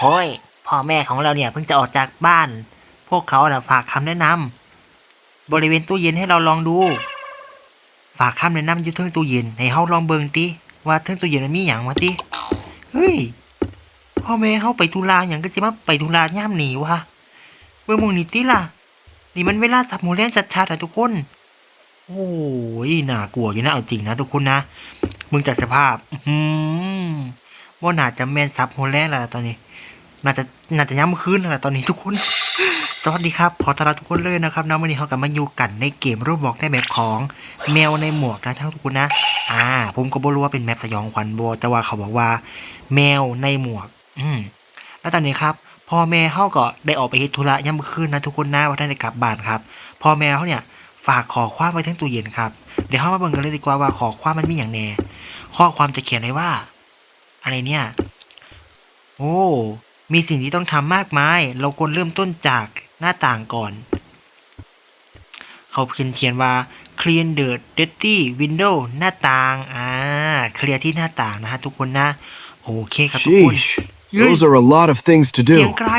โอ้ย พ่อแม่ของเราเนี่ยเพิ่งจะออกจากบ้าน พวกเขาน่ะฝากคำแนะนำบริเวณตู้เย็นให้เราลองดู ฝากคำแนะนำอยู่เทิงตู้เย็นให้เฮาลองเบิ่งติว่าเทิงตู้เย็นมันมีหยังวะติเฮ้ยพ่อแม่เฮาไปธุระหยังก็สิมาไปธุระย่ามหนีวะเบิ่งมองนี่ติล่ะ นี่มันเวลาสับหมูแล่นชัดๆอะทุกคนโอ้ยน่ากลัวอยู่นะเอาจริงนะทุกคนนะ มึงจากสภาพ อืมว่าน่าจะแมนซับโฮแลนด์แล้วล่ะตอนนี้ น่าจะน่าจะย้ำคืนแล้วล่ะตอนนี้ทุกคน สวัสดีครับขอต้อนรับทุกคนเลยนะครับนะวันนี้เขากลับมาอยู่กันในเกมรูปบอกในแบบของแมวในหมวกนะทุกคนนะ อ่า ผมก็บ่รู้ว่าเป็นแมปสยองขวัญโบแต่ว่าเขาบอกว่า แมวในหมวก อืมแล้วตอนนี้ครับพ่อแม่เขาก็ได้ออกไปเฮ็ดธุระย่ำคืนนะทุกคนนะว่าท่านได้กลับบ้านครับพ่อแม่เขาเนี่ยฝากขอความไว้ทั้งตู้เย็นครับเดี๋ยวเข้ามาเบิ่งกันเลยดีกว่าว่าขอความมันมีอย่างแน่ข้อความจะเขียนไว้ว่า อะไรเนี่ย โอ้ มีสิ่งที่ต้องทำมากมาย เราควรเริ่มต้นจากหน้าต่างก่อน เขาเขียนเขียนว่า clean the dirty window หน้าต่าง อ่า เคลียร์ที่หน้าต่างนะฮะทุกคนนะ โอเคครับทุกคน Sheesh. Yeah. Those are a lot of things to เสียง do. ไกล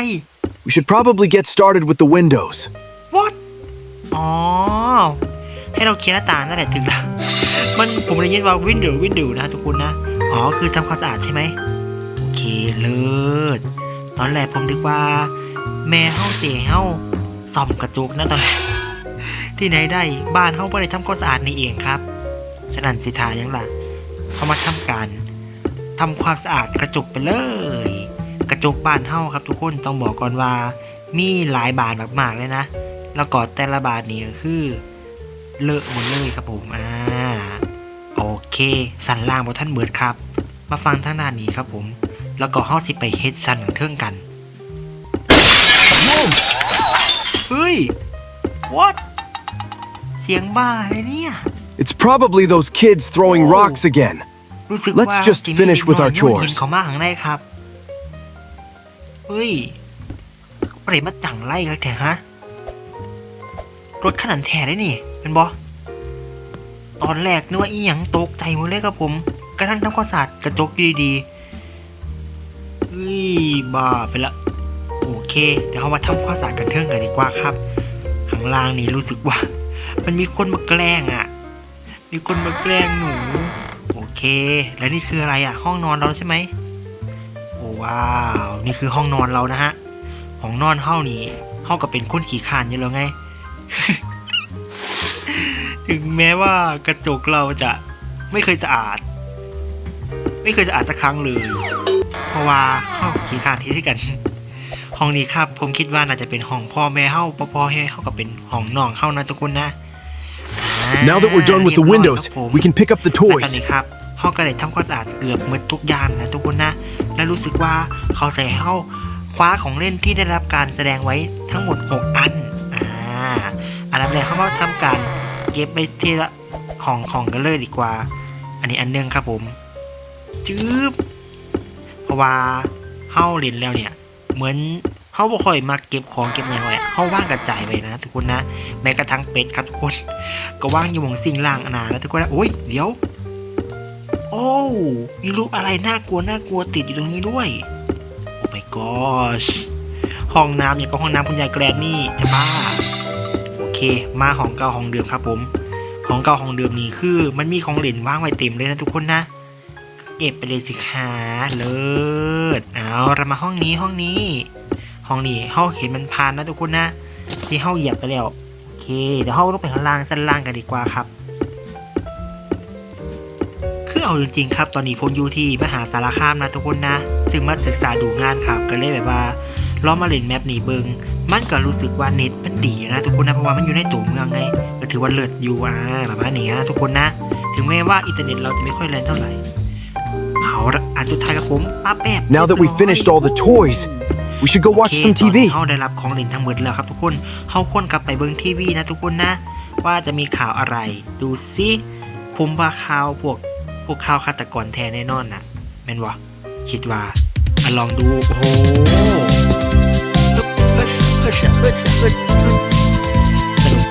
We should probably get started with the windows. what อ๋อ ให้เราเคลียร์หน้าต่างนั่นแหละถึงแล้ว มันผมได้ยินว่า window window นะทุกคนนะ อ๋อ คือทำความสะอาดใช่ไหม โอเค เลิศ ตอนแรกผมนึกว่า แม่เฮาเสียเฮาซ่อมกระจกนะตอนแรกที่ไหนได้บ้านเฮาบ่ได้ทำความสะอาดนี่เองครับ ฉะนั้นสิทายังล่ะเขามาทำการทำความสะอาดกระจกไปเลย กระจกบ้านเฮาครับทุกคนต้องบอกก่อนว่า มีหลายบานมากๆเลยนะ แล้วก็แต่ละบาทนี่ก็คือ เลอะหมดเลยครับผมอ่าโอเค สันล่างบนท่านเบิดครับ มาฟังทางด้านนี้ครับผม แล้วก็เฮาสิไปเฮ็ดสันของเทิงกันเฮ้ย what เสียงบ้าเลยเนี่ย It's probably those kids throwing Oh. rocks again. รู้สึก Let's ว่า just สิมี finish with เด็กน้ our อยโยนหิน chores. เขามาข้างในครับ เฮ้ยเปรตมาจังไล่กันแถฮะ รถขนาดแถได้นี่เป็นบอตอนแรกนึกว่าอีหยังตกใจหมดเลยครับผม กระทั่งทำความสะอาดกระจกอยู่ดีๆ เฮ้ยบ้าไปละ โอเค เดี๋ยวเรามาทำความสะอาดกันเทิงกันดีกว่าครับ ข้างล่างนี่รู้สึกว่า มันมีคนมาแกล้งอะ มีคนมาแกล้งหนู โอเค แล้วนี่คืออะไรอะ ห้องนอนเราใช่ไหมโอ้ว้าว นี่คือห้องนอนเรานะฮะ ห้องนอนเฮานี่เฮาก็เป็นคนขี้ขานอยู่แล้วไง ถึงแม้ว่ากระจกเราจะไม่เคยสะอาด ไม่เคยสะอาดสักครั้งเลย ราะว่าเฮาขี้ขานที่ที่กัน ห้องนี้ครับ ผมคิดว่าน่าจะเป็นห้องพ่อแม่เฮาพ่อพ่อแม่เฮาก็เป็นห้องน้องเฮานะทุกคนนะอ่า Now that we're done with the เรียบร้อย windows, ครับผม we can pick up the และตอน toys. นี้ครับเขาก็ได้ทำความสะอาดเกือบหมดทุกอย่างนะทุกคนนะ และรู้สึกว่าเขาใส่ให้เขาคว้าของเล่นที่ได้รับการแสดงไว้ทั้งหมด 6 อัน อ่า อันนั้นเลยเขามาทำการเก็บไปทีละของของกันเลยดีกว่า อันนี้อันหนึงครับผม จืบเพราะ ว่าเฮาเล่นแล้วเนี่ย เหมือนเฮาบ่ค่อยมาเก็บของเก็บอย่างไว้เฮาว่างกระจายไปนะทุกคนนะแม้กระทั่งเป็ดครับทุกคน ก็ว่างอยู่หมองสิ่งล่างอนาแล้วทุกคนนะโอ้ยเดี๋ยว โอ้มีรูปอะไรน่ากลัวน่ากลัวติดอยู่ตรงนี้ด้วยโอ้ my gosh ห้องน้ำอย่างกับห้องน้ำคุณยายแกรนนี่จะบ้าโอเค มาห้องเก่าห้องเดิมครับผมห้องเก่าห้องเดิมนี่คือ มันมีของเล่นว่างไว้เต็มเลยนะทุกคนนะ เก็บไปเลยสิคะเลิศเอาเรามาห้องนี้ห้องนี้ ห้องนี้ห้องเห็นมันพานนะทุกคนนะ ที่ห้องเหยียบไปแล้วโอเคเดี๋ยวห้องลงไปข้างล่างสั้นล่างกันดีกว่าครับ คือเอาจริงๆครับ ตอนนี้ผมอยู่ที่มหาสารคามนะทุกคนนะ ซึ่งมาศึกษาดูงานครับก็เลยแบบว่าลองมาเล่นแมปนี้เบิงมันก็รู้สึกว่าเน็ตมันดีนะทุกคนนะเพราะว่ามันอยู่ในตัวเมืองไงก็ถือว่าเลิศอยู่อ่าประมาณนี้นะทุกคนนะ ถึงแม้ว่าอินเทอร์เน็ตเราจะไม่ค่อยแรงเท่าไหร่ เอาละอันสุดท้ายครับผมป้าแป๊บ Now that we finished all the toys, we should go watch โอเค some ตอน TV. นี้เขาได้รับของเล่นทั้งหมดแล้วครับทุกคนเขาควรกลับไปเบิ่งทีวีนะทุกคนนะ ว่าจะมีข่าวอะไร ดูซิผมว่าข่าวพวกพวกข่าวฆาตกรแท้แน่นอนนะแม่นวะคิดว่าอะลองดู โอ้โหสนุก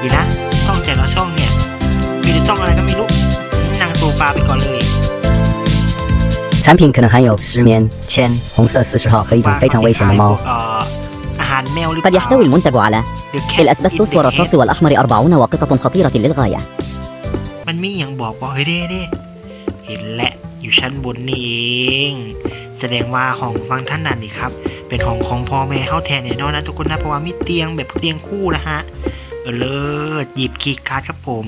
ดีนะ ช่องแต่ละช่องเนี่ย มีแต่ช่องอะไรก็ไม่รู้นั่งโซฟาไปก่อนเลย 产品可能含有石棉、铅、红色四十号和一种非常危险的 ว่า 猫 เขา。เอ่ออาหารแมวหรือเป قد ล่า يحتوي المنتج على หรือแค่ الأسبستوس والرصاص والأحمر أربعون وقطة خطيرة للغاية มันมีอย่างบอกว่าเฮ้ยเด้เด้เห็นแหละอยู่ชั้นบนนี่เอง แสดงว่าห้องฟังท่านนั่นนี่ครับ เป็นห้องของพ่อแม่เฮาแทนแน่นอนนะทุกคนนะเพราะว่ามีเตียงแบบเตียงคู่นะฮะเออเลิศหยิบคีย์การ์ดครับผม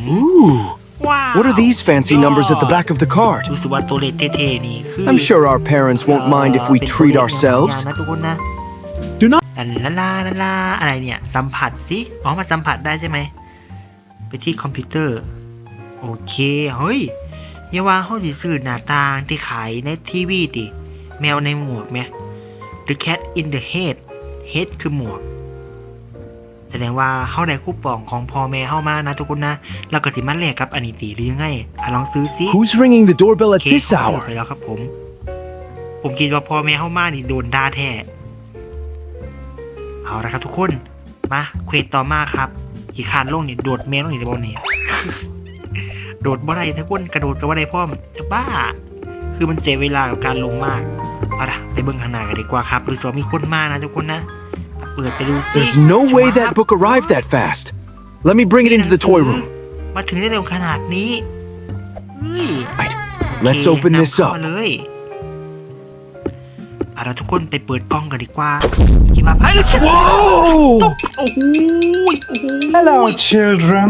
Ooh. ว้าว What are these fancy numbers at the back of the card? รู้สึกว่าตัวเลขเท่ๆนี่คือ I'm sure our parents won't mind if we เป็น treat ตัวเลข ourselves. แนวๆนะทุกคนนะ Do not ลันลาลาลาลาอะไรเนี่ย สัมผัสสิอ๋อมาสัมผัสได้ใช่ไหม ไปที่คอมพิวเตอร์ โอเค เฮ้ยอย่าว่าเขาดิซื้อหน้าต่างที่ขายในทีวีดิ แมวในหมวกไหม The cat in the head head คือหมวก แสดงว่าเขาได้คูปองของพ่อแม่เข้ามานะทุกคนนะแล้วก็สิมันแลกกับอันนี้ตีหรือยังไงอะลองซื้อสิ Who's ringing the doorbell at เค this เขาซื้อ hour? ไปแล้วครับผม ผมคิดว่าพ่อแม่เข้ามานี่โดนด่าแท้ เอาละครับทุกคน มาเควสต่อมาครับขี่ขานลงนี่โดดแมวลงนี่ได้บอนี่ โดดบ่ได้ทุกคนกระโดดก็บ่ได้พ่อมจะบ้า คือมันเสียเวลากับการลงมาก เอาละไปเบิ่งข้างหน้ากันดีกว่าครับดูสิว่ามีคนมานะทุกคนนะ เปิดไปดูสิ There's no way that book arrived that fast. Let me bring it into the toy room. มาถึงได้เร็วขนาดนี้เฮ้ย Right. โอ Let's เค open นำ this เข้า up. มาเลยเอาละทุกคนไปเปิดกล้องกันดีกว่าคิดว่า Whoa! โอ้โหโอ้โห Hello, children.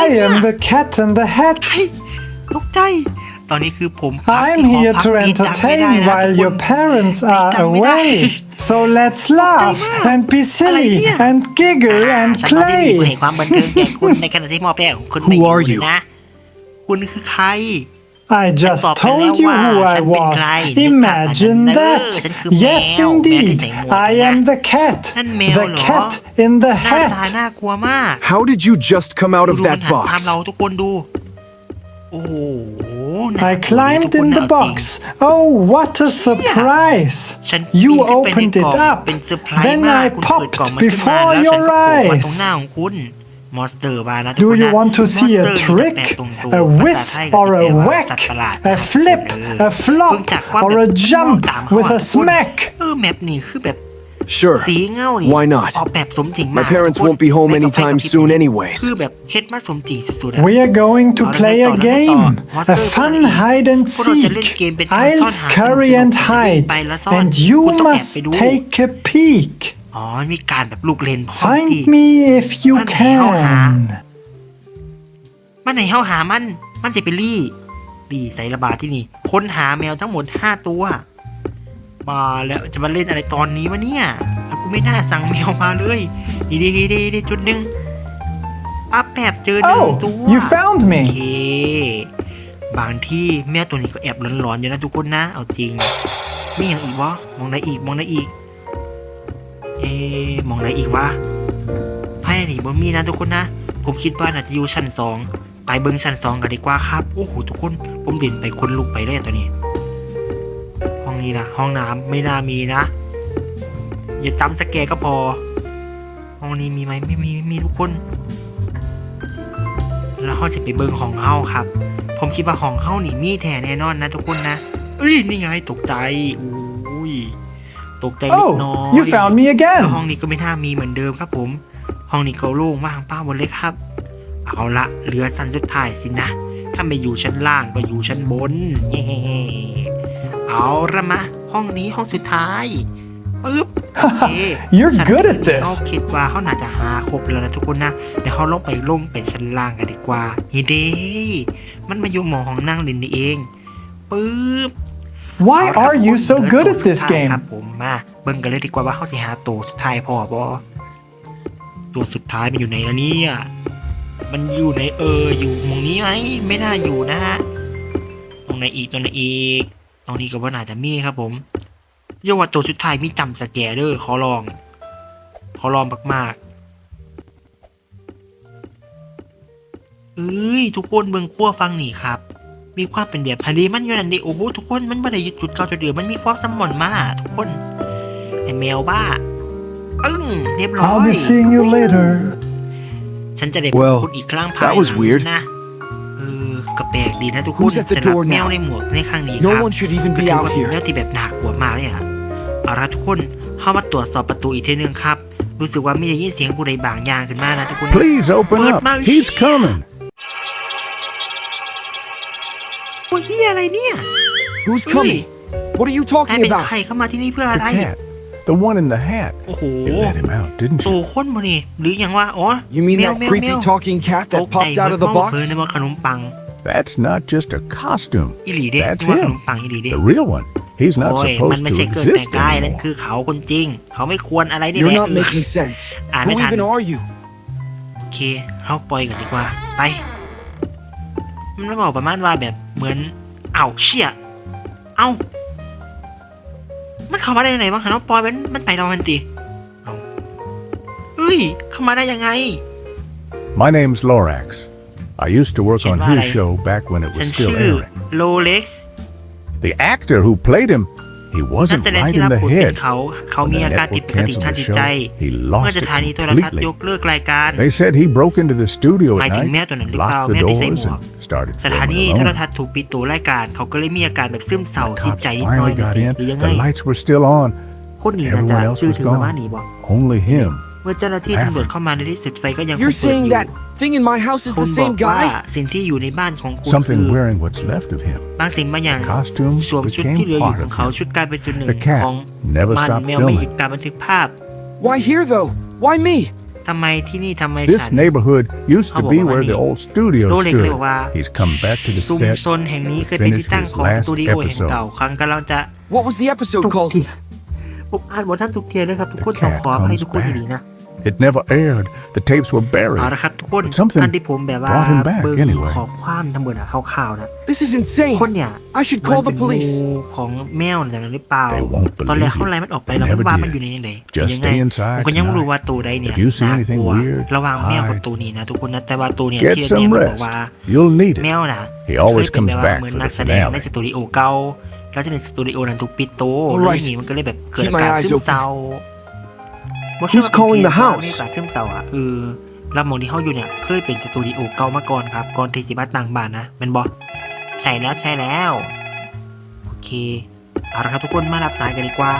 I am the cat in the hat. เฮ้ยตกใจ ตอนนี้คือผมพัก I'm ที่หอ here พัก to นี่ดังไม่ได้ entertain นะ while ทุก your คน parents are Damn it, away. So let's laugh and be silly Idea. and giggle and ฉันมาที่นี่เพื่อ play. ให้ความบันเทิงแก่คุณในขณะที่หมอแป้ของคุณไม่อ Who ยู่ are เลย you? นะ คุณคือใคร I just Bob told you who Balewa, Iฉันเป็น was. ใครนึกภาพ Imagine อันนั้นเออ that. ฉันคือ Yes, แมวแมวที่ใส่ indeed. หมวก I นะ am the cat. นั่นแมว The เหรอ cat in the หน้าตา hat. น่ากลัวมาก How did you just come out ดู of มัน that หันตาม box? เราทุกคนดู Oh, I climbed in the box. Oh, what a surprise! You opened it up. Then I popped before your eyes. Do you want to see a trick, a whisk or a whack, a flip, a flop, or a jump with a smack? เออแมปนี่คือแบบ Sure. สีเงานี่ Why not? ออกแบบสมจริงมาก My parents ทุกคน won't be home แม้กาแฟ anytime กับพริบ soon นี่ anyways. คือแบบเฮ็ดมาสมจริงสุดๆอะ We are going to Ahora play neto, a ahora game. neto. Monster A fun Hunter. hide and พวกเราจะเล่น seek. เกมเป็นการซ่ I'll อนหา scurry สนุ and กๆจะวิ่ง hide. ไปแล้วซ่อน And you คุณต้องแอบไป must ดู take a peek. อ๋อ มีการแบบลูกเลนพร้อมที่ Find me if you Mana hao hả? can. มันไหนเฮาหามัน มันจะไปรี่รี่ใส่ระบาดที่นี่ ค้นหาแมวทั้งหมดห้าตัว มาแล้วจะมาเล่นอะไรตอนนี้วะเนี่ย แล้วกูไม่น่าสั่งแมวมาเลยดีดีดีดีดีจุดหนึ่งปั๊บแอบเจอหนึ่ง Oh, ตัว you found โอ me. เคบางที่แมวตัวนี้ก็แอบหลอนๆอยู่นะทุกคนนะ เอาจริง มีอย่างอีกวะมองไหนอีกมองไหนอีก เอ๊ะมองไหนอีกวะภายในนี่บนมีนะทุกคนนะ ผมคิดว่าน่าจะอยู่ชั้นสองไปเบิ้งชั้นสองกันดีกว่าครับ โอ้โหทุกคน ผมเด่นไปคนลุกไปเลยอะตัวนี้ห้อง นี้นะ ห้องน้ำไม่น่ามีนะ อย่าจำสแกร์ก็พอ ห้องนี้มีไหมไม่มีไม่มีทุกคน แล้วเขาจะไปเบิ้งของเฮาครับ ผมคิดว่าของเฮานี่มีแท้แน่นอนนะทุกคนนะเอ้ยนี่ไงตกใจอุ้ยตกใจเล็กน้อย Oh, you found me แล้วห้อง again. นี้ก็ไม่น่ามีเหมือนเดิมครับผม ห้องนี้ก็โล่งว่างเปล่าหมดเลยครับ เอาละเหลือชั้นสุดท้ายสินะ ถ้าไม่อยู่ชั้นล่างก็อยู่ชั้นบนเย้ เอาละมาห้องนี้ห้องสุดท้ายปึ๊บโอเค You're ชั้น good at นี้เขา this. คิดว่าเขาน่าจะหาครบแล้วนะทุกคนนะ เดี๋ยวเขาลงไปลงไปชั้นล่างกันดีกว่านี่เด้มันมาอยู่หมอของนั่งลินนี่เองปึ๊บ Why เอาละครับ are you ผม so เหลือ good ตัว at สุด this ท้ายครั game? บผมมาเบิ่งกันเลยดีกว่าว่าเขาสิหาตัวสุดท้ายพอบอตัวสุดท้ายมันอยู่ไหนแล้วเนี่ย มันอยู่ในเอออยู่หมองนี้ไหม ไม่น่าอยู่นะฮะตรงไหนอีกตรงไหนอีก ตรงนี้ก็ว่าน่าจะมีครับผมเรียกว่าตัวสุดท้ายมีจำสแกเดอร์ขอลอง ขอลองมากๆ เอ้ย ทุกคนเบิ่งขั้วฟังนี่ครับ มีความเป็นแบบฮารีมันอยู่นั่นดิโอ้โหทุกคนมันไม่ได้ยึดจุดเก่าจุดเดิมมันมีความสมอนมากทุกคนไอแมวบ้าปึ้งเรียบร้อย I'll be seeing you later. ฉันจะได้ Well, พูดอีกครั้งภาย that was หลัง weird. นะ เออกระแปลกดีนะทุกคน Who's at the สำหรับ door แมว now? ในหมวกในครั้งนี้ No ครับ one should even ก็ be ถือ out ว่าเป็น here. แมวที่แบบน่ากลัวมากเลยอะเอาละทุกคนเข้ามาตรวจสอบประตูอีกทีนึงครับ รู้สึกว่ามีได้ยินเสียงผู้ใดบางอย่างขึ้นมานะทุกคน Please open But up. my- He's coming. โอ้ยเหียอะไรเนี่ย Who's Hey. coming? What are you นาย talking เป็น about? ใครเข้ามาที่นี่เพื่ออะ The ไร cat. The one in the hat. โอ้โห You let him out, didn't โต you? คนบ่นี่หรืออย่างว่าอ๋อ You mean แมว that แมวแม creepy ว talking cat ต that กใจ popped out of เหมื the อนมอง box? เพลินในว่าขนมปัง That's not just a costume. อีหลีเด้ That's ว่าขนม him. ปังอีหลีเด้ The real one. He's not โอ้ยมัน supposed ไม่ to ใช่เกินแต่ exist กายนั่น anymore. คือเขาคนจริง เขาไม่ควรอะไรนี่ You're แหละ not making sense. Ah, Who may even tan. are you? โอเคเราปล่อยกันดีกว่า ไป มันไม่บอกประมาณว่าแบบเหมือนเอ้าเชี่ยเอ้า มันเข้ามาได้ยังไงบ้างคะน้องปอยมันมันไปนอนตีเอ้าเฮ้ย เข้ามาได้ยังไง My name's Lorax. I used to work on Siya his ba, show back when it ฉั was น still ชื่อ airing. โลเล็กซ์ The actor who played him, he นัก wasn't แสดง right ที่ in รับ the บทเป็น head. เขา เขา When มี the อาการผิด network ปกติทาง canceled จิ the ตใจ show, he เมื่อ lost ส it ถานีโทรทัศน์ย completely. กเลิกรายการ They said he broke into the studio หมาย at ถึงแม่ night, ตัวนั้นหรือเปล่า locked the แม่ไม่ใส่หม doors, วก and started สถานี filming โทร alone. ทัศน์ถูกปิดตัวรายการ เขาก็เลยมีอาการแบบซึมเศร้า The จิต cops ใจนิดหน่อย finally นะ got สิ in. หรือยังไง The lights were still on. คนหนีน่าจะ Everyone else ชื่อ was ถึงประมาณ gone. นี้บ่ Only him. เมื่อเจ้าหน้าที่ตำรวจเข้ามาในที่สุดไฟก็ยังคง You're เปิดอ saying ยู่ that thing in my house is คุ the ณบอก same ว่า guy? สิ่งที่อยู่ในบ้านของคุณ Something คือ wearing what's left of him. บางสิ่งบางอย่าง Costumes สวมชุด became ที่เหลืออยู่ part ข of องเขา him. ชุดกลายเป็นส่วนหนึ่ง The cat ของ never มัน stopped แมวไม่หยุด filming. การบันทึกภาพ Why here though? Why me? ทำไมที่นี่ทำไม This ฉัน neighborhood used to How be about where money? the old studio โรเล็ก stood. เลยบอกว่า He's come back to the ซุม set โซนแห่งนี้ to เคยเป็น finish ที่ตั้ง his ของส last ตูดิโอแห่งเก่า episode. ครั้งกำลังจะ What was the episode ทุก called? ที ผมอ่านบทท่านทุกเทียเลยครับทุกคน The ต้อง cat ขออภัย comes ทุกคน back. ดีๆนะ It never aired. The tapes were เอา buried. ละครับทุกคน But something ท่านที่ผมแบบว่า brought him back เบิ่ง anyway. ขอความทั้งหมดอะข่าวๆนะ This is insane. คนเนี่ย I should มัน call เป็ the นงู police. ของแมวอะไรหรือเปล่า They won't ตอนแรก believe เขา you. ไล่มันออกไป They แล้วมัน never ว่า did. มันอยู่ในยังไง Just ยังไง stay inside ผมก็ยังไม่รู้ tonight. ว่าตัวใดเนี่ย If you see น่า anything กลัว weird, ระหว่างแมวกับ hide. ตัวนี้นะทุกคนนะแต่ว่าตัวเนี่ย Get ที่ some แม่มันบอ rest. กว่า You'll need แม it. วนะ He always เคยเป็น comes แบบว่า back เหมือน for นั the กแสดงใน finale. สตูดิโอเก่า แล้วทีนี้สตูดิโอนั้นถูกปิดโต Alright. แล้วอย่างนี้มันก็เลยแบบเกิด Keep อา my การ eyes ซึม open. เศร้า Who's calling the house? มีอาการซึมเศร้าอะเออแล้วหมองที่เขาอยู่เนี่ยเคยเป็นสตูดิโอเก่ามาก่อนครับ ก่อนที่สิมาต่างบ้านนะเป็นบอใช่แล้วใช่แล้วโอเคเอาละครับทุกคนมารับสายกันดีกว่า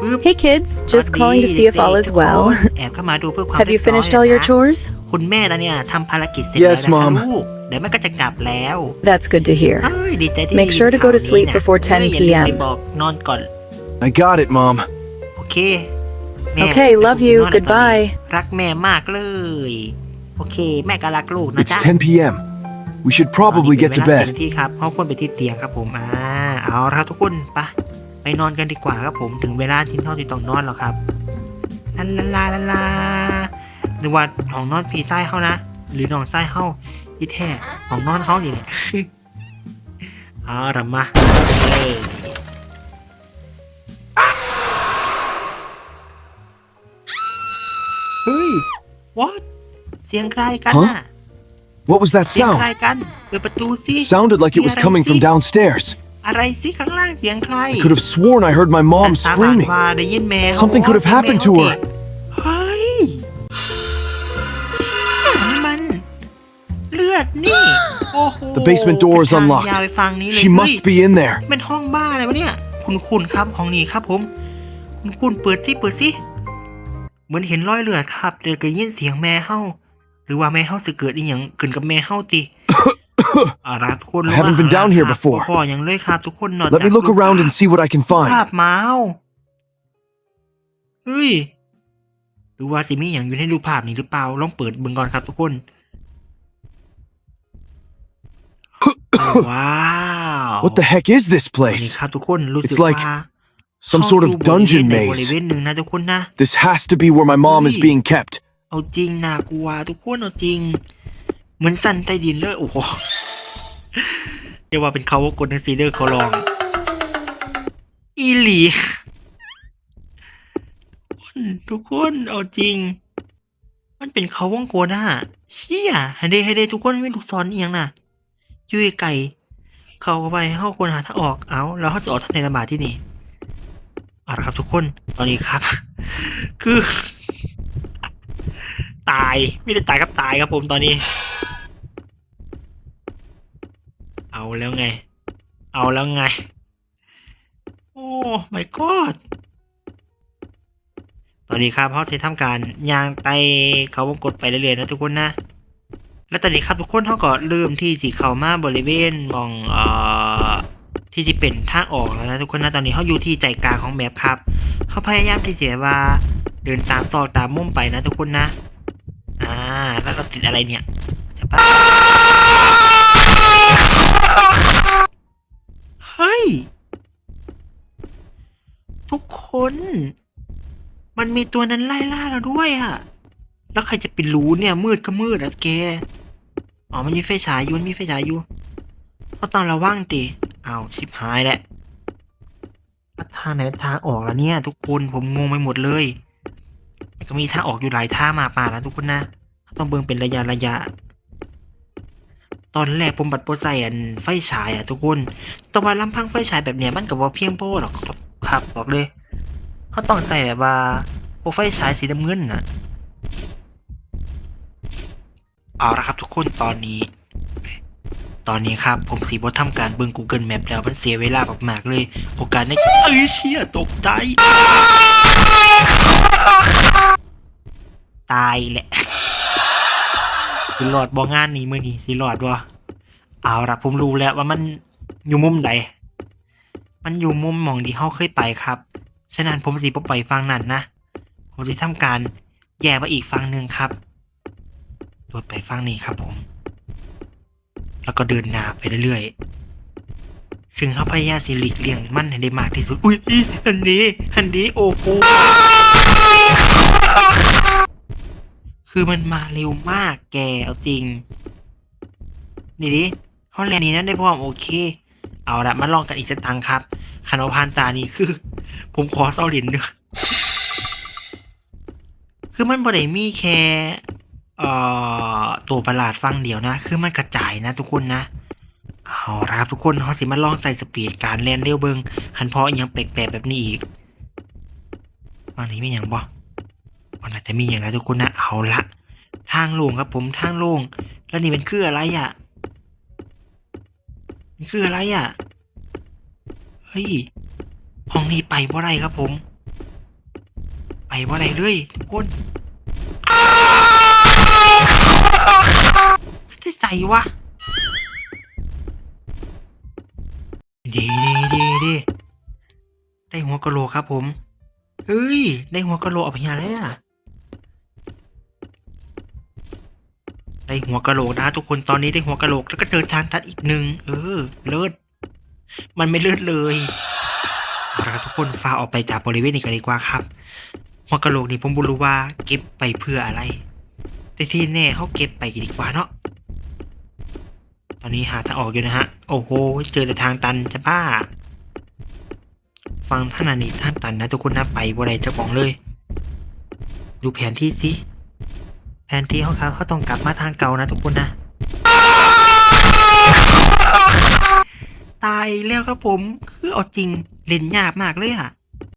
ปึ๊บ Hey kids, just calling to see if all is well. แอบเข้ามาดูเพื่อความ Have you เรียบร้อย finished all your นะ chores? คุณแม่ตอนเนี้ยทำภารกิจเสร็จ Yes, แล้วนะคะ Mom. ลูก เดี๋ยวแม่ก็จะกลับแล้ว That's good to hear. เอ้ยดีใจที่ Make ได้ยิน sure to go to ข่าวนี้ sleep นะ before 10 เอ้ยอย่าลืม p.m. ไปบอกนอนก่อน I got it, Mom. โอเค แม่ Okay, เดี๋ยว love ผม you. นอนแล้วตอนนี้ Goodbye. รักแม่มากเลย โอเค แม่ก็รักลูกนะ It's จ๊ะ 10 p.m. We should probably get to ตอนนี้เป็นเวลา bed. เต็มที่ครับเขาควรไปที่เตียงครับผมอ่าเอาละครับทุกคนไปไปนอนกันดีกว่าครับผมถึงเวลาที่เท่าที่ต้องนอนแล้วครับลาลาลาลาลาหรือว่าของนอนพี่ไส้เขานะ หรือน้องไส้เขา ที่แท้ของนอนเขาอย่างนี้ เอาละมาเอ้ยเฮ้ย what เสียงใครกันน่ะ What was that เสียง sound? ใครกันเปิดประตูสิ Sounded like it was coming from downstairs. อะไรสิข้างล่างเสียงใคร I could have sworn I heard my mom สาบาน screaming. ว่าได้ยินแม่เขา Something could have happened to her. นี่ โอ้โห The basement door is เป็นทาง unlocked. ยาวไปฟังนี้เลย She เฮ้ย must be in there. เป็นห้องบ้าอะไรวะเนี่ย คุณคุณครับห้องนี้ครับผม คุณคุณเปิดสิเปิดสิเหมือนเห็นรอยเลือดครับเดี๋ยวก็ยินเสียงแม่เฮาหรือว่าแม่เฮาสิเกิดอีหยังเกินกับแม่เฮาติ อารับทุกคน I haven't been down here before. พ่อยังเลยครับทุกคนนอก Let จาก me look around and see what I can ภา find. พเมาเฮ้ยหรือว่าสิมีอย่างอยู่ในรูปภาพนี้หรือเปล่าลองเปิดเบิ่งก่อนครับทุกคน ว้าว What the heck is this วันนี้ place? ครับทุกคนรู้สึก It's like ว่า Some sort of เข้าอยู่บริเวณ dungeon ในบริเว maze. ณหนึ่งนะทุกคนนะ This has to be where my mom is Hey. being kept. เอาจริงน่ากลัวทุกคนเอาจริง เหมือนสั่นใต้ดินเลยโอ้โหเรียกว่าเป็นเขาว่ากดในซีเดอร์เขาลอง อีหลีทุกคนเอาจริง มันเป็นเขาวงโกน่าเชี่ยให้ได้ให้ได้ทุกคนไม่ลูกศรเอียงน่ะอ ยุ้ยไก่ เขาเข้าไปเข้าคนหาทางออก เอาแล้วเขาจะออกทางในระบาดที่นี่เอาละครับทุกคน ตอนนี้ครับ คือ ตาย ไม่ได้ตายครับตายครับผมตอนนี้ เอาแล้วไง เอาแล้วไง โอ้ my god ตอนนี้ครับเขาจะทำการยางไตเขาวงกดไปเรื่อยๆนะทุกคนนะ แล้วตอนนี้ครับทุกคนเขาก็เริ่มที่สีเขามาบริเวณมองเอ่อที่จะเป็นทางออกแล้วนะทุกคนนะตอนนี้เขาอยู่ที่ใจกลางของแมปครับเขาพยายามที่จะว่าเดินตามซอกตามมุมไปนะทุกคนนะ อ่า แล้วเราติดอะไรเนี่ยจะปะเฮ้ย ทุกคน มันมีตัวนั้นไล่ล่าเราด้วยอะแล้วใครจะไปรู้เนี่ยมืดก็มืดอะแก อ๋อมันมีไฟฉายอยู่มันมีไฟฉายอยู่เขาต้องระวังดิอ้าชิบหายแหละวทางไหนทางออกแล้วเนี่ย ทุกคนผมงงไปหมดเลยมันก็มีทางออกอยู่หลายทางมาป่านะทุกคนนะต้องเบิ่งเป็นระยะระยะ ตอนแรกผมบัดโปรใส่อันไฟฉายอะทุกคนแต่ว่าลำพังไฟฉายแบบเนี้ยมันกับว่าเพียงพอหรอกครับบอกเลยเขาต้องใส่แบบว่าพวกไฟฉายสีน้ำเงินน่ะ เอาละครับทุกคนตอนนี้ ตอนนี้ครับผมสีบอททำการเบิ่ง Google Map แล้วมันเสียเวลามากๆเลย โอกาสในเอ้ยเชี่ยตกใจตายแหละสิหลอดบองานนี้มือนี้สิหลอดวะเอาละผมรู้แล้วว่ามันอยู่มุมใดมันอยู่มุมมองที่เขาเคยไปครับ ฉะนั้นผมสิบ่ไปฟังนั่นนะ ผมจะทำการแย่ไปอีกฟังหนึ่งครับ โดไปฟังนี้ครับผม แล้วก็เดินหน้าไปเรื่อยๆ ซึ่งเขาพยายามสิหลีกเลี่ยงมันให้ได้มากที่สุด อุ้ยอันนี้อันนี้โอ้โหคือมันมาเร็วมากแกเอาจริง นี่ดิฮอลแลนด์นี้นั้นได้พร้อมโอเค เอาละมาลองกันอีกสักตังครับคันว่าพานตานี่คือ ผมขอเศร้าลินเด้อคือมันบ่ได้มีแค่ เอ่อตัวประหลาดฟังเดียวนะ คือมันกระจายนะทุกคนนะเอาละครับทุกคนเขาสิมาลองใส่สปีดการแลนเร็วเบิงคันพอยังแปลกๆแบบนี้อีกฟังนี้มีอย่างบ่มันอาจจะมีอย่างไรทุกคนนะเอาละทางโล่งครับผมทางโล่งแล้วนี่มันคืออะไรอะมันคืออะไรอะเฮ้ยห้องนี้ไปบ่ไรครับผม ไปบ่ไรเลยทุกคน ไม่ได้ใส่วะ ดีดีดีดีได้หัวกะโหลกครับผมเฮ้ย ได้หัวกะโหลกออกไปยาแล้วอะได้หัวกะโหลกนะทุกคนตอนนี้ได้หัวกะโหลกแล้วก็เจอทางทัดอีกหนึ่งเออ เลิศมันไม่เลิศเลยเอาละครับทุกคนฟ้าออกไปจากบริเวณนี้กันดีกว่าครับ หัวกะโหลกนี่ผมบ่รู้ว่าเก็บไปเพื่ออะไร แต่ที่แน่เขาเก็บไปดีกว่าเนาะตอนนี้หาทางออกอยู่นะฮะ โอ้โห เจอแต่ทางตันจะบ้า ฟังท่านอันนี้ทางตันนะทุกคนนะไปบ่ได้เจ้าของเลย ดูแผนที่สิ แผนที่เขาครับเขาต้องกลับมาทางเก่านะทุกคนนะ ตายแล้วครับผม คือเอาจริงเล่นยากมากเลยอะ